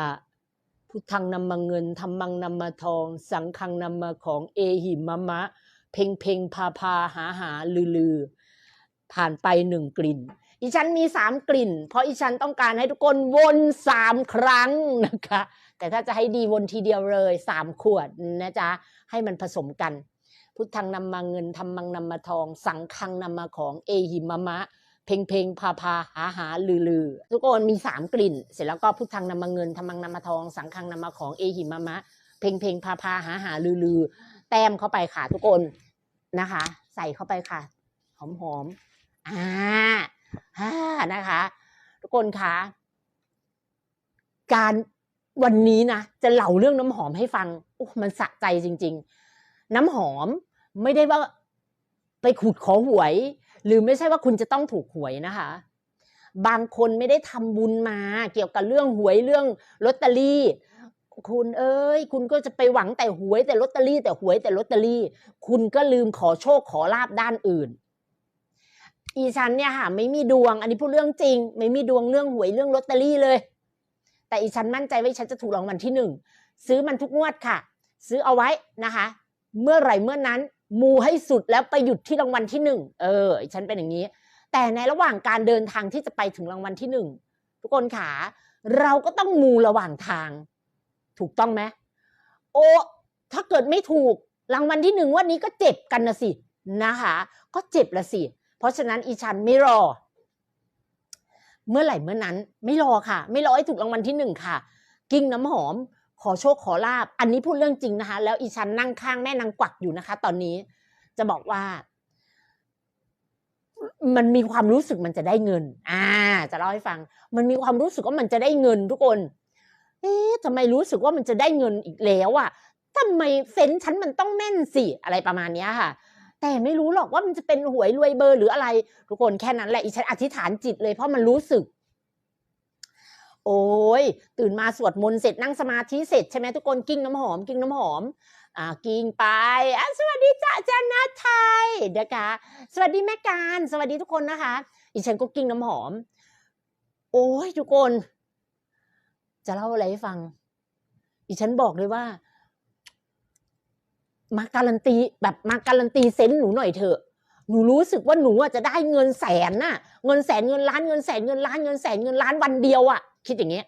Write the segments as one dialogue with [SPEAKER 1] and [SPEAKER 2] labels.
[SPEAKER 1] อะพุทธังนำมาเงินธรรมังนำมาทอง สังฆังนำมาของเอหิมะมะ เพ่งเพ่งพาพาหาหาลือลือ ผ่านไปหนึ่งกลิ่น อีฉันมีสามกลิ่น เพราะอีฉันต้องการให้ทุกคนวนสามครั้งนะคะ แต่ถ้าจะให้ดีวนทีเดียวเลยสามขวดนะจ๊ะ ให้มันผสมกัน พุทธังนำมาเงินธรรมังนำมาทอง สังฆังนำมาของเอหิมะมะ เพลงเพลงพาพาหาหาลือลือทุกคนมีสามกลิ่น เสร็จแล้วก็พุทธังนำมาเงินธรรมังนำมาทอง สังฆังนำมาของเอหิมะมะ เพลงเพลงพาพาหาหาลือลือ แต้มเข้าไปค่ะทุกคนนะคะ ใส่เข้าไปค่ะ หอมหอมอ่าฮ่านะคะ ทุกคนคะการวันนี้นะจะเล่าเรื่องน้ำหอมให้ฟังโอ้มันสะใจจริง ๆ น้ำหอมไม่ได้ว่าไปขุดขอหวย หรือไม่ใช่ว่าคุณจะต้องถูกหวยนะคะ บางคนไม่ได้ทำบุญมาเกี่ยวกับเรื่องหวยเรื่องลอตเตอรี่ คุณเอ้ย คุณก็จะไปหวังแต่หวยแต่ลอตเตอรี่ แต่หวยแต่ลอตเตอรี่ คุณก็ลืมขอโชคขอลาบด้านอื่นอีฉันเนี่ยค่ะไม่มีดวง อันนี้พูดเรื่องจริง ไม่มีดวงเรื่องหวยเรื่องลอตเตอรี่เลย แต่อีฉันมั่นใจว่าฉันจะถูกรางวัลที่หนึ่งซื้อมันทุกงวดค่ะ ซื้อเอาไว้นะคะ เมื่อไหร่เมื่อนั้น มูให้สุดแล้วไปหยุดที่รางวัลที่หนึ่งเออ ฉันเป็นอย่างนี้ แต่ในระหว่างการเดินทางที่จะไปถึงรางวัลที่หนึ่งทุกคนขาเราก็ต้องมูระหว่างทาง ถูกต้องไหมโอ้ถ้าเกิดไม่ถูกรางวัลที่หนึ่งวันนี้ก็เจ็บกันนะสินะคะ ก็เจ็บละสิ เพราะฉะนั้นอีฉันไม่รอ เมื่อไหร่เมื่อนั้น ไม่รอค่ะ ไม่รอให้ถูกรางวัลที่หนึ่งค่ะ กิ้งน้ำหอม ขอโชคขอลาบ อันนี้พูดเรื่องจริงนะคะ แล้วอีฉันนั่งข้างแม่นางกวักอยู่นะคะ ตอนนี้จะบอกว่า มันมีความรู้สึกมันจะได้เงิน อ่า จะเล่าให้ฟัง มันมีความรู้สึกว่ามันจะได้เงินทุกคน เอ๊ะทำไมรู้สึกว่ามันจะได้เงินอีกแล้วอะทำไมเซนฉันมันต้องแม่นสิอะไรประมาณเนี้ยค่ะ แต่ไม่รู้หรอกว่ามันจะเป็นหวยรวยเบอร์หรืออะไร ทุกคนแค่นั้นแหละอีฉันอธิษฐานจิตเลยเพราะมันรู้สึก โอ้ยตื่นมาสวดมนต์เสร็จนั่งสมาธิเสร็จใช่ไหมทุกคนกิ้งน้ำหอมกิ้งน้ำหอมอ่ากิ้งไปอะสวัสดีจ้าจารย์นัทไทยนะคะสวัสดีแม่การสวัสดีทุกคนนะคะอีฉันก็กิ้งน้ำหอม โอ้ยทุกคน จะเล่าอะไรให้ฟัง อีฉันบอกเลยว่า มาการันตีแบบมาการันตีเซนส์หนูหน่อยเถอะ หนูรู้สึกว่าหนูอะจะได้เงินแสนน่ะ เงินแสนเงินล้านเงินแสนเงินล้านเงินแสนเงินล้านวันเดียวอะ คิดอย่างเงี้ย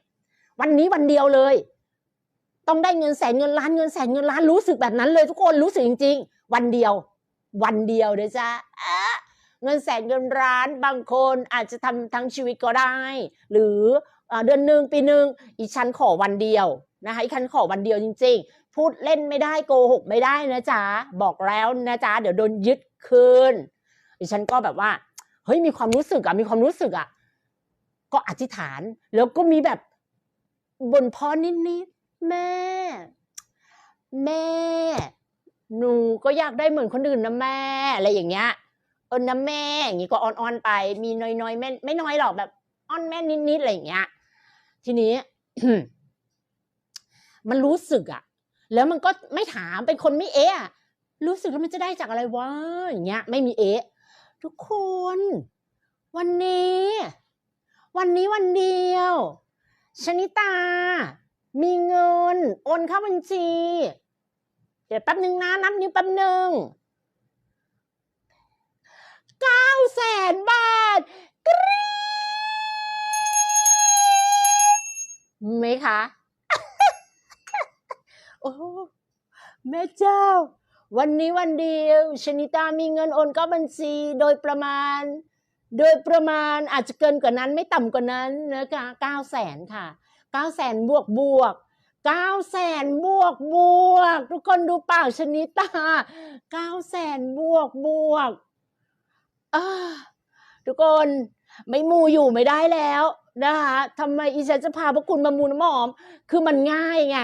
[SPEAKER 1] วันนี้วันเดียวเลย ต้องได้เงินแสนเงินล้านเงินแสนเงินล้านรู้สึกแบบนั้นเลยทุกคนรู้สึกจริง ๆ วันเดียว วันเดียวเด้อจ้าอะเงินแสนเงินล้านบางคนอาจจะทำทั้งชีวิตก็ได้ หรือเอ่อเดือนหนึ่งปีหนึ่งอีฉันขอวันเดียวนะคะอีฉันขอวันเดียวจริง ๆ พูดเล่นไม่ได้โกหกไม่ได้นะจ๊ะบอกแล้วนะจ๊ะเดี๋ยวโดนยึดคืนดิฉันก็แบบว่าเฮ้ยมีความรู้สึกอะมีความรู้สึกอะก็อธิษฐาน แล้วก็มีแบบบนพอนิดๆแม่ แม่ หนูก็อยากได้เหมือนคนอื่นนะแม่อะไรอย่างเงี้ยเออนะแม่อย่างงี้ก็อ่อนๆไป มีน้อยๆแม่ไม่น้อยหรอกแบบอ้อนแม่นิดๆอะไรอย่างเงี้ย ทีนี้มันรู้สึกอะ แล้วมันก็ไม่ถามเป็นคนไม่เอะรู้สึกแล้วมันจะได้จากอะไรวะอย่างเงี้ย ไม่มีเอะทุกคน วันนี้ วันนี้วันเดียว ชนิตา มีเงิน โอนเข้าบัญชี เดี๋ยวแป๊บหนึ่งนะ นับนิ้วแป๊บหนึ่งเก้าแสนบาทกรี๊ดไหมคะ โอ้แม่เจ้า วันนี้วันเดียวชนิตามีเงินโอนเข้าบัญชีโดยประมาณ โดยประมาณอาจจะเกินกว่านั้นไม่ต่ำกว่านั้นนะคะเก้าแสนค่ะเก้าแสนบวกบวกเก้าแสนบวกบวก ทุกคนดูเปล่าชนิตาเก้าแสนบวกบวกทุกคนไม่มูอยู่ไม่ได้แล้วนะคะทำไมอีฉันจะพาพวกคุณมามูน้ำหอม คือมันง่ายไง